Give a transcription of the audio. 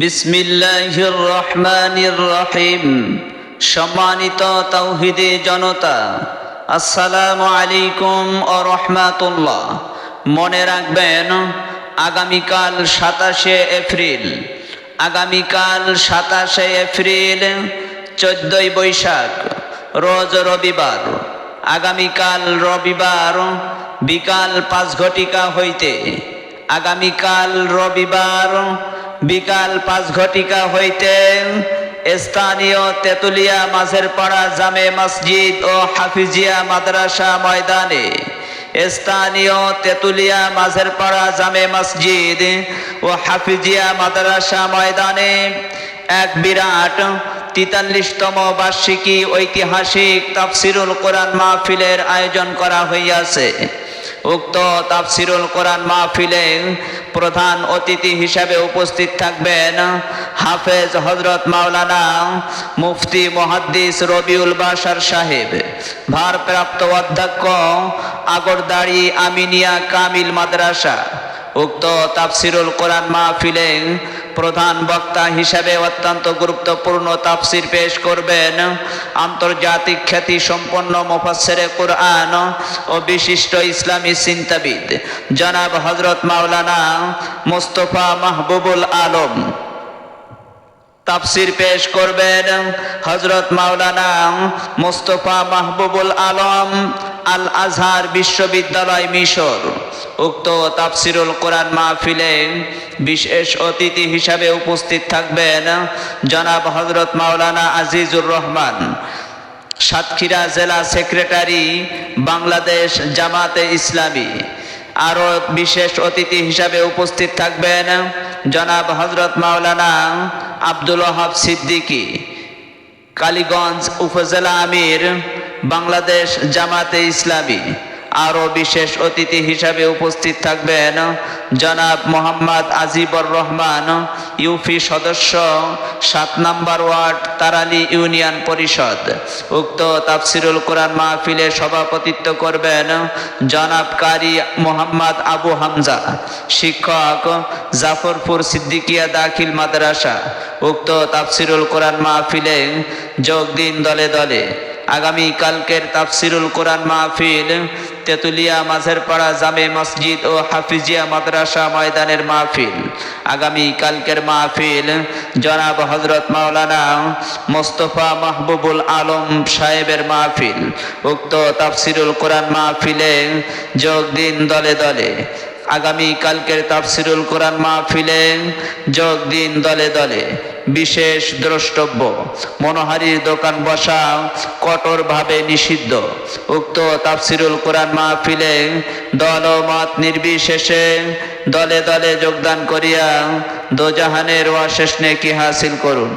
বিসমিল্লাহির রহমানির রহিম। সম্মানিত তৌহিদে জনতা আসসালামু আলাইকুম ও রহমাতুল্লাহ। মনে রাখবেন, আগামীকাল সাতাশে এপ্রিল, আগামীকাল সাতাশে এপ্রিল, চোদ্দই বৈশাখ, রোজ রবিবার। আগামীকাল রবিবার, বিকাল পাঁচ ঘটিকা হইতে। আগামীকাল রবিবার বিকাল পাঁচ ঘটিকা হইতে স্থানীয় তেতুলিয়া মাঝের পাড়া জামে মসজিদ ও হাফিজিয়া মাদ্রাসা ময়দানে স্থানীয় তেতুলিয়া মাঝের পাড়া জামে মসজিদ ও হাফিজিয়া মাদ্রাসা ময়দানে এক বিরাট তিতাল্লিশতম বার্ষিকী ঐতিহাসিক তাফসিরুল কোরআন মাহফিলের আয়োজন করা হইয়াছে। উক্ত তাফসিরুল কোরআন মাহফিলে প্রধান অতিথি হিসাবে উপস্থিত থাকবেন হাফেজ হজরত মাওলানা মুফতি মহাদ্দিস রবিউল বাসার সাহেব, ভারপ্রাপ্ত অধ্যক্ষ আগরদাড়ি আমিনিয়া কামিল মাদ্রাসা উক্ত তাফসিরুল কোরআন মাহফিলে প্রধান বক্তা হিসাবে অত্যন্ত গুরুত্বপূর্ণ তাফসির পেশ করবেন। আন্তর্জাতিক খ্যাতি সম্পন্ন মুফাসসিরে কোরআন ও বিশিষ্ট ইসলামী চিন্তাবিদ জনাব হজরত মাওলানা মোস্তফা মাহবুবুল আলম। তাফসির পেশ করবেন হজরত মাওলানা মোস্তফা মাহবুবুল আলম। আল আজহার বিশ্ববিদ্যালয় মিশর। উক্ত তাফসিরুল কোরআন মাহফিলে বিশেষ অতিথি হিসাবে উপস্থিত থাকবেন জনাব হজরত মাওলানা আজিজুর রহমান। সাতক্ষীরা জেলা সেক্রেটারি, বাংলাদেশ জামাতে ইসলামী। আরও বিশেষ অতিথি হিসাবে উপস্থিত থাকবেন জনাব হজরত মাওলানা আব্দুল ওহাব সিদ্দিকী। কালীগঞ্জ উপজেলা আমির বাংলাদেশ জামাতে ইসলামী। আরও বিশেষ অতিথি হিসাবে উপস্থিত থাকবেন জনাব মোহাম্মদ আজিবর রহমান, ইউপি সদস্য, সাত নম্বর ওয়ার্ড, তারালি ইউনিয়ন পরিষদ। উক্ত তাফসিরুল কোরআন মাহফিলে সভাপতিত্ব করবেন জনাব কারি মোহাম্মদ আবু হামজা, শিক্ষক জাফরপুর সিদ্দিকিয়া দাখিল মাদ্রাসা। উক্ত তাফসিরুল কোরআন মাহফিলে যোগ দিন দলে দলে। আগামী কালকের তাফসিরুল কোরআন মাহফিল তেতুলিয়া মাঝের পাড়া জামে মসজিদ ও হাফিজিয়া মাদ্রাসা ময়দানের মাহফিল। আগামী কালকের মাহফিল জনাব হজরত মাওলানা মোস্তফা মাহবুবুল আলম সাহেবের মাহফিল। উক্ত তাফসিরুল কোরআন মাহফিলে যোগ দিন দলে দলে। আগামী কালকের তাফসিরুল কোরআন মাহফিলে যোগ দিন দলে দলে। বিশেষ দ্রষ্টব্য, মনোহারির দোকান বসা কঠোরভাবে নিষিদ্ধ। উক্ত তাফসিরুল কোরআন মাহফিলে দল ও মত নির্বিশেষে দলে দলে যোগদান করিয়া দোজাহানের ওয়াশেষ নেকি হাসিল করুন।